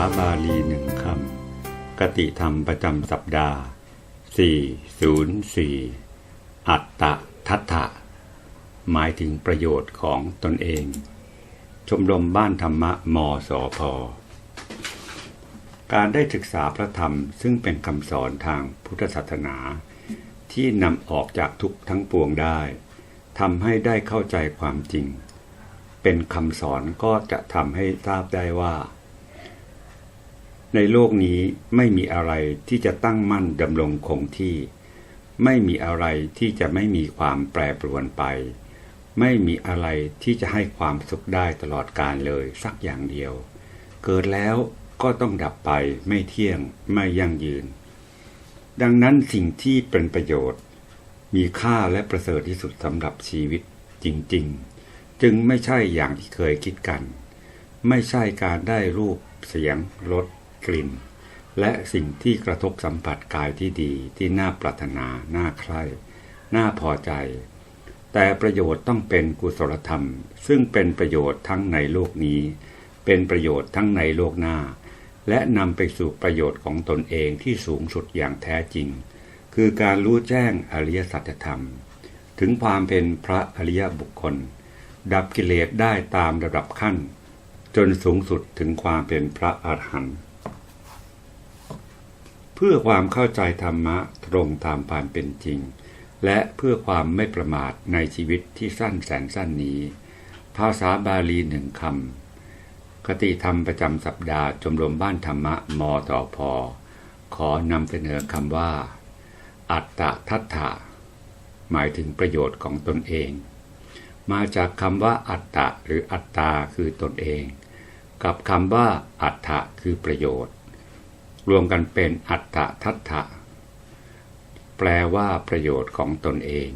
าบาลีหนึ่งคำ กติธรรมประจำสัปดาห์ 404 อัตตะทัตถะ หมายถึงประโยชน์ของตนเอง ชมรมบ้านธรรมะมสพการได้ศึกษาพระธรรมซึ่งเป็นคำสอนทางพุทธศาสนา ที่นำออกจากทุกทั้งปวงได้ทำให้ได้เข้าใจความจริง เป็นคำสอนก็จะทำให้ทราบได้ว่า ในโลกนี้ไม่มีอะไรที่จะตั้งมั่นดำรงคงที่ ไม่มีอะไรที่จะไม่มีความแปรปรวนไป ไม่มีอะไรที่จะให้ความสุขได้ตลอดกาลเลยสักอย่างเดียว เกิดแล้วก็ต้องดับไปไม่เที่ยงไม่ยั่งยืน ดังนั้นสิ่งที่เป็นประโยชน์ มีค่าและประเสริฐที่สุดสำหรับชีวิตจริง ๆ จึงไม่ใช่อย่างที่เคยคิดกัน ไม่ใช่การได้รูปเสียงรส กลิ่น และสิ่งที่กระทบสัมผัสกายที่ดีที่น่าปรารถนา น่าใคร่ น่าพอใจ แต่ประโยชน์ต้องเป็นกุศลธรรม ซึ่งเป็นประโยชน์ทั้งในโลกนี้ เป็นประโยชน์ทั้งในโลกหน้า และนำไปสู่ประโยชน์ของตนเองที่สูงสุดอย่างแท้จริง คือการรู้แจ้งอริยสัจธรรม ถึงความเป็นพระอริยบุคคล ดับกิเลสได้ตามระดับขั้นจนสูงสุดถึงความเป็นพระอรหันต์ เพื่อความเข้าใจธรรมะตรงตามความเป็นจริง และเพื่อความไม่ประมาทในชีวิตที่สั้นแสนสั้นนี้ ภาษาบาลีหนึ่งคำคติธรรมประจำสัปดาห์ชมรมบ้านธรรมะมต่อพอขอนำเสนอคำว่า อัตตทัตถะหมายถึงประโยชน์ของตนเอง มาจากคำว่าอัตตะหรืออัตตาคือตนเอง กับคำว่าอัตถะคือประโยชน์ รวมกันเป็นอัตตะทัตถะแปลว่าประโยชน์ของตนเอง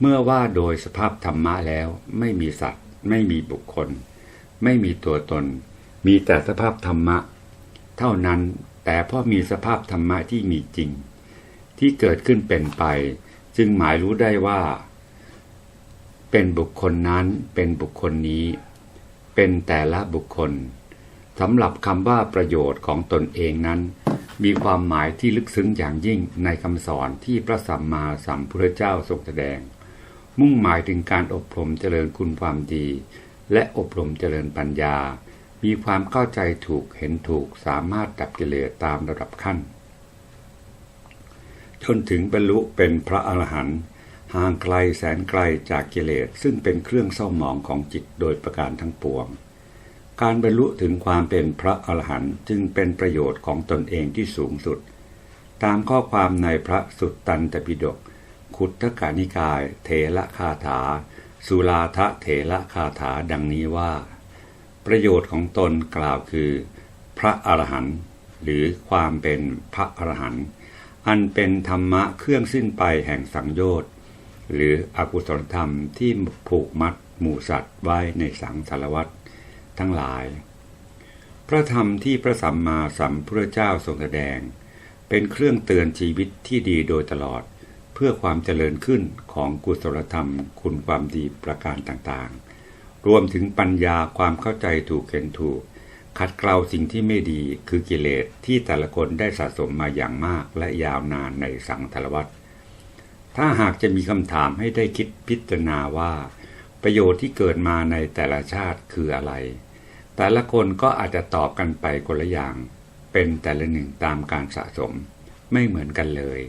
เมื่อว่าโดยสภาพธรรมะแล้วไม่มีสัตว์ ไม่มีบุคคล ไม่มีตัวตน มีแต่สภาพธรรมะ เท่านั้นแต่พราะมีสภาพธรรมะที่มีจริง ที่เกิดขึ้นเป็นไป จึงหมายรู้ได้ว่า เป็นบุคคลนั้นเป็นบุคคลนี้ เป็นแต่ละบุคคล สำหรับคำว่าประโยชน์ของตนเองนั้น มีความหมายที่ลึกซึ้งอย่างยิ่งในคำสอนที่พระสัมมาสัมพุทธเจ้าทรงแสดง มุ่งหมายถึงการอบรมเจริญคุณความดี และอบรมเจริญปัญญา มีความเข้าใจถูกเห็นถูกสามารถดับกิเลสตามระดับขั้น จนถึงบรรลุเป็นพระอรหันต์ห่างไกลแสนไกลจากกิเลสซึ่งเป็นเครื่องเศร้าหมองของจิตโดยประการทั้งปวง การบรรลุถึงความเป็นพระอรหันต์จึงเป็นประโยชน์ของตนเองที่สูงสุด ตามข้อความในพระสุตตันตปิฎกขุททกานิกายเถระคาถา สุลาทะเถระคาถาดังนี้ว่า ประโยชน์ของตนกล่าวคือ พระอรหันต์หรือความเป็นพระอรหันต์อันเป็นธรรมะเครื่องสิ้นไปแห่งสังโยชน์หรืออกุศลธรรมที่ผูกมัดหมู่สัตว์ไว้ในสังสารวัฏ ทั้งหลาย พระธรรมที่พระสัมมาสัมพุทธเจ้าทรงแสดง เป็นเครื่องเตือนชีวิตที่ดีโดยตลอดเพื่อความเจริญขึ้นของกุศลธรรมคุณความดีประการต่างๆ รวมถึงปัญญาความเข้าใจถูกเห็นถูก ขัดเกลาสิ่งที่ไม่ดีคือกิเลสที่แต่ละคนได้สะสมมาอย่างมากและยาวนานในสังสารวัฏถ้าหากจะมีคำถามให้ได้คิดพิจารณาว่า ประโยชน์ที่เกิดมาในแต่ละชาติคืออะไร แต่ละคนก็อาจจะตอบกันไปคนละอย่าง เป็นแต่ละหนึ่งตามการสะสมไม่เหมือนกันเลย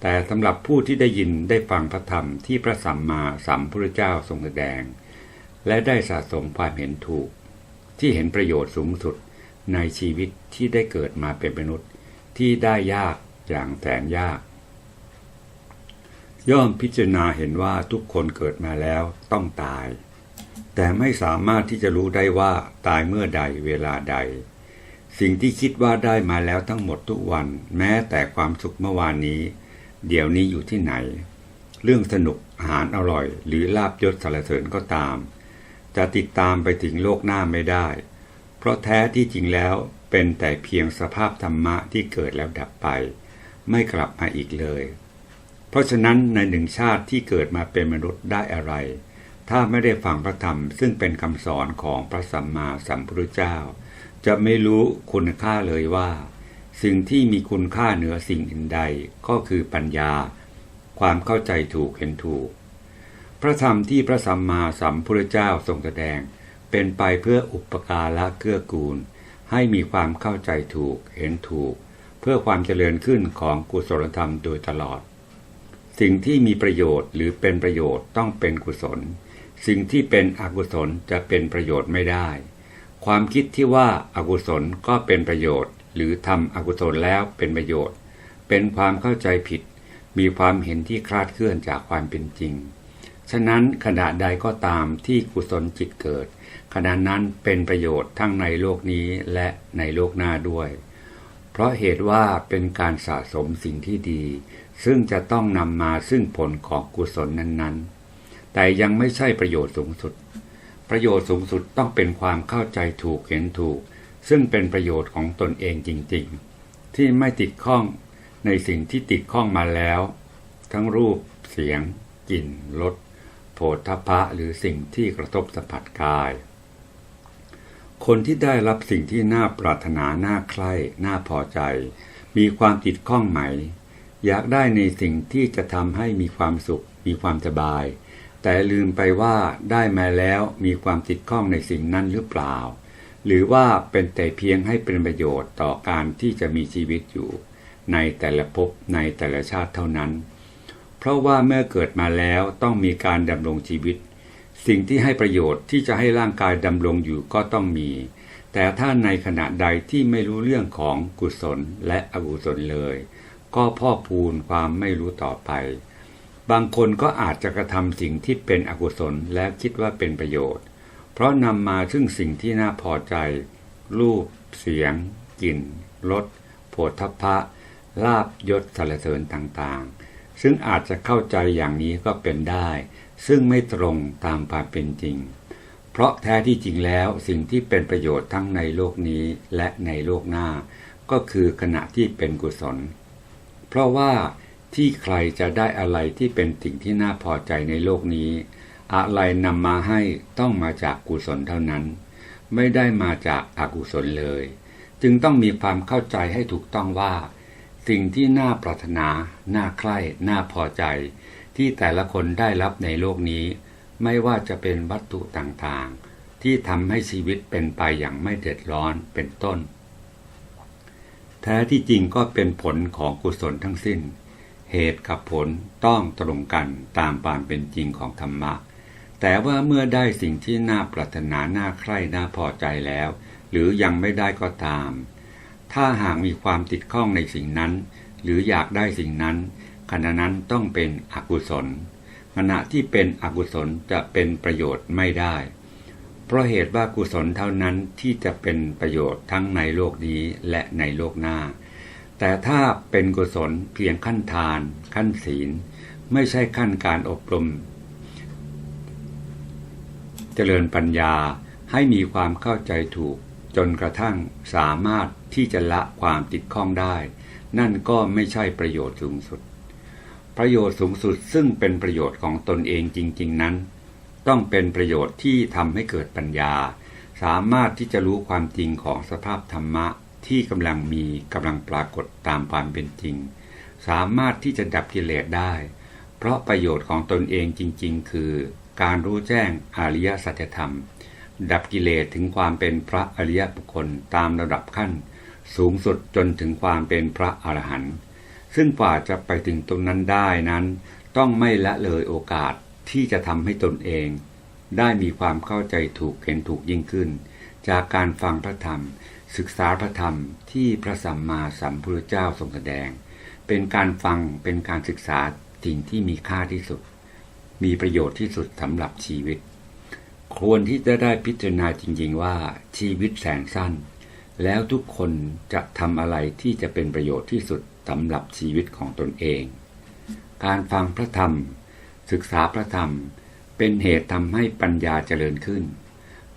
แต่สำหรับผู้ที่ได้ยินได้ฟังพระธรรมที่พระสัมมาสัมพุทธเจ้าทรงแสดง และได้สะสมความเห็นถูก ที่เห็นประโยชน์สูงสุดในชีวิตที่ได้เกิดมาเป็นมนุษย์ที่ได้ยากอย่างแสนยาก ย่อมพิจารณาเห็นว่าทุกคนเกิดมาแล้วต้องตาย แต่ไม่สามารถที่จะรู้ได้ว่าตายเมื่อใดเวลาใด สิ่งที่คิดว่าได้มาแล้วทั้งหมดทุกวัน แม้แต่ความสุขเมื่อวานนี้ เดี๋ยวนี้อยู่ที่ไหน เรื่องสนุกอาหารอร่อย หรือลาบยศสรรเสริญก็ตาม จะติดตามไปถึงโลกหน้าไม่ได้ เพราะแท้ที่จริงแล้วเป็นแต่เพียงสภาพธรรมะที่เกิดแล้วดับไป ไม่กลับมาอีกเลย เพราะฉะนั้นในหนึ่งชาติที่เกิดมาเป็นมนุษย์ได้อะไร ถ้าไม่ได้ฟังพระธรรมซึ่งเป็นคำสอนของพระสัมมาสัมพุทธเจ้า จะไม่รู้คุณค่าเลยว่า สิ่งที่มีคุณค่าเหนือสิ่งอื่นใดก็คือปัญญา ความเข้าใจถูกเห็นถูก พระธรรมที่พระสัมมาสัมพุทธเจ้าทรงแสดง เป็นไปเพื่ออุปการะเกื้อกูล ให้มีความเข้าใจถูกเห็นถูก เพื่อความเจริญขึ้นของกุศลธรรมโดยตลอด สิ่งที่มีประโยชน์หรือเป็นประโยชน์ต้องเป็นกุศล สิ่งที่เป็นอกุศลจะเป็นประโยชน์ไม่ได้ ความคิดที่ว่าอากุศลก็เป็นประโยชน์ หรือทำอกุศลแล้วเป็นประโยชน์ เป็นความเข้าใจผิด มีความเห็นที่คลาดเคลื่อนจากความเป็นจริง ฉะนั้นขณะใดก็ตามที่กุศลจิตเกิด ขณะนั้นเป็นประโยชน์ทั้งในโลกนี้และในโลกหน้าด้วย เพราะเหตุว่าเป็นการสะสมสิ่งที่ดี ซึ่งจะต้องนำมาซึ่งผลของกุศลนั้นๆ แต่ยังไม่ใช่ประโยชน์สูงสุด ประโยชน์สูงสุดต้องเป็นความเข้าใจถูกเห็นถูก ซึ่งเป็นประโยชน์ของตนเองจริงๆ ที่ไม่ติดข้องในสิ่งที่ติดข้องมาแล้ว ทั้งรูป เสียง กลิ่น รสโผฏฐพะหรือสิ่งที่กระทบสัมผัสกาย คนที่ได้รับสิ่งที่น่าปรารถนา น่าใคร่ น่าพอใจ มีความติดข้องไหม อยากได้ในสิ่งที่จะทำให้มีความสุข มีความสบาย แต่ลืมไปว่าได้มาแล้วมีความติดข้องในสิ่งนั้นหรือเปล่า หรือว่าเป็นแต่เพียงให้เป็นประโยชน์ต่อการที่จะมีชีวิตอยู่ ในแต่ละภพในแต่ละชาติเท่านั้น เพราะว่าเมื่อเกิดมาแล้วต้องมีการดำรงชีวิต สิ่งที่ให้ประโยชน์ที่จะให้ร่างกายดำรงอยู่ก็ต้องมี แต่ถ้าในขณะใดที่ไม่รู้เรื่องของกุศลและอกุศลเลย ก็พ่อพูนความไม่รู้ต่อไป บางคนก็อาจจะกระทำสิ่งที่เป็นอกุศลและคิดว่าเป็นประโยชน์ เพราะนำมาซึ่งสิ่งที่น่าพอใจ รูป เสียง กลิ่นรสโผฏฐัพพะ ลาบยศสรรเสริญต่างๆ ซึ่งอาจจะเข้าใจอย่างนี้ก็เป็นได้ ซึ่งไม่ตรงตามความเป็นจริง เพราะแท้ที่จริงแล้วสิ่งที่เป็นประโยชน์ทั้งในโลกนี้และในโลกหน้า ก็คือขณะที่เป็นกุศล เพราะว่า ที่ใครจะได้อะไรที่เป็นสิ่งที่น่าพอใจในโลกนี้ อะไรนำมาให้ต้องมาจากกุศลเท่านั้น ไม่ได้มาจากอากุศลเลย จึงต้องมีความเข้าใจให้ถูกต้องว่า สิ่งที่น่าปรารถนา น่าใคร่ น่าพอใจ ที่แต่ละคนได้รับในโลกนี้ ไม่ว่าจะเป็นวัตถุต่างๆ ที่ทำให้ชีวิตเป็นไปอย่างไม่เดือดร้อนเป็นต้น แท้ที่จริงก็เป็นผลของกุศลทั้งสิ้น เหตุกับผลต้องตรงกันตามความเป็นจริงของธรรมะ แต่ว่าเมื่อได้สิ่งที่น่าปรารถนาน่าใคร่น่าพอใจแล้ว หรือยังไม่ได้ก็ตาม ถ้าหากมีความติดข้องในสิ่งนั้น หรืออยากได้สิ่งนั้น ขณะนั้นต้องเป็นอกุศล ขณะที่เป็นอกุศลจะเป็นประโยชน์ไม่ได้ เพราะเหตุว่ากุศลเท่านั้นที่จะเป็นประโยชน์ทั้งในโลกนี้และในโลกหน้า แต่ถ้าเป็นกุศลเพียงขั้นทาน ขั้นศีล ไม่ใช่ขั้นการอบรม เจริญปัญญาให้มีความเข้าใจถูก จนกระทั่งสามารถที่จะละความติดข้องได้ นั่นก็ไม่ใช่ประโยชน์สูงสุด ประโยชน์สูงสุดซึ่งเป็นประโยชน์ของตนเองจริง ๆ นั้น ต้องเป็นประโยชน์ที่ทำให้เกิดปัญญา สามารถที่จะรู้ความจริงของสภาพธรรมะ ที่กำลังมีกำลังปรากฏตามความเป็นจริง สามารถที่จะดับกิเลสได้ เพราะประโยชน์ของตนเองจริง ๆ คือการรู้แจ้งอริยสัจธรรม ดับกิเลสถึงความเป็นพระอริยบุคคลตามระดับขั้น สูงสุดจนถึงความเป็นพระอรหันต์ซึ่งกว่าจะไปถึงตรงนั้นได้นั้น ต้องไม่ละเลยโอกาสที่จะทำให้ตนเอง ได้มีความเข้าใจถูกเห็นถูกยิ่งขึ้น จากการฟังพระธรรม ศึกษาพระธรรมที่พระสัมมาสัมพุทธเจ้าทรงแสดง เป็นการฟังเป็นการศึกษาสิ่งที่มีค่าที่สุด มีประโยชน์ที่สุดสำหรับชีวิต ควรที่จะได้พิจารณาจริงๆว่าชีวิตแสนสั้น แล้วทุกคนจะทำอะไรที่จะเป็นประโยชน์ที่สุดสำหรับชีวิตของตนเอง การฟังพระธรรม ศึกษาพระธรรม เป็นเหตุทำให้ปัญญาเจริญขึ้น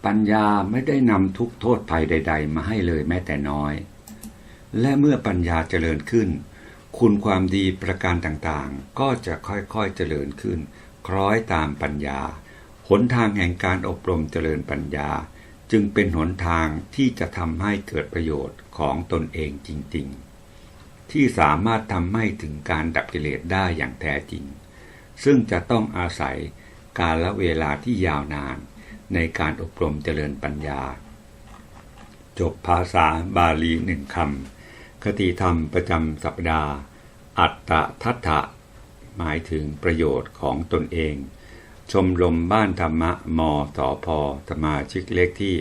ปัญญาไม่ได้นำทุกโทษภัยใด ๆ มาให้เลยแม้แต่น้อย และเมื่อปัญญาเจริญขึ้น คุณความดีประการต่างๆ ก็จะค่อยๆเจริญขึ้น คล้อยตามปัญญา หนทางแห่งการอบรมเจริญปัญญา จึงเป็นหนทางที่จะทำให้เกิดประโยชน์ของตนเองจริงๆ ที่สามารถทำให้ถึงการดับกิเลสได้อย่างแท้จริง ซึ่งจะต้องอาศัยการละเวลาที่ยาวนาน ในการอบรมเจริญปัญญา จบภาษาบาลีหนึ่งคำคติธรรมประจำสัปดาห์ อัตตทัตถะหมายถึงประโยชน์ของตนเอง ชมรมบ้านธรรมะมสพสมาชิกเลขที่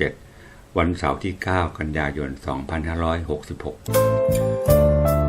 867 วันเสาร์ที่ 9 กันยายน 2566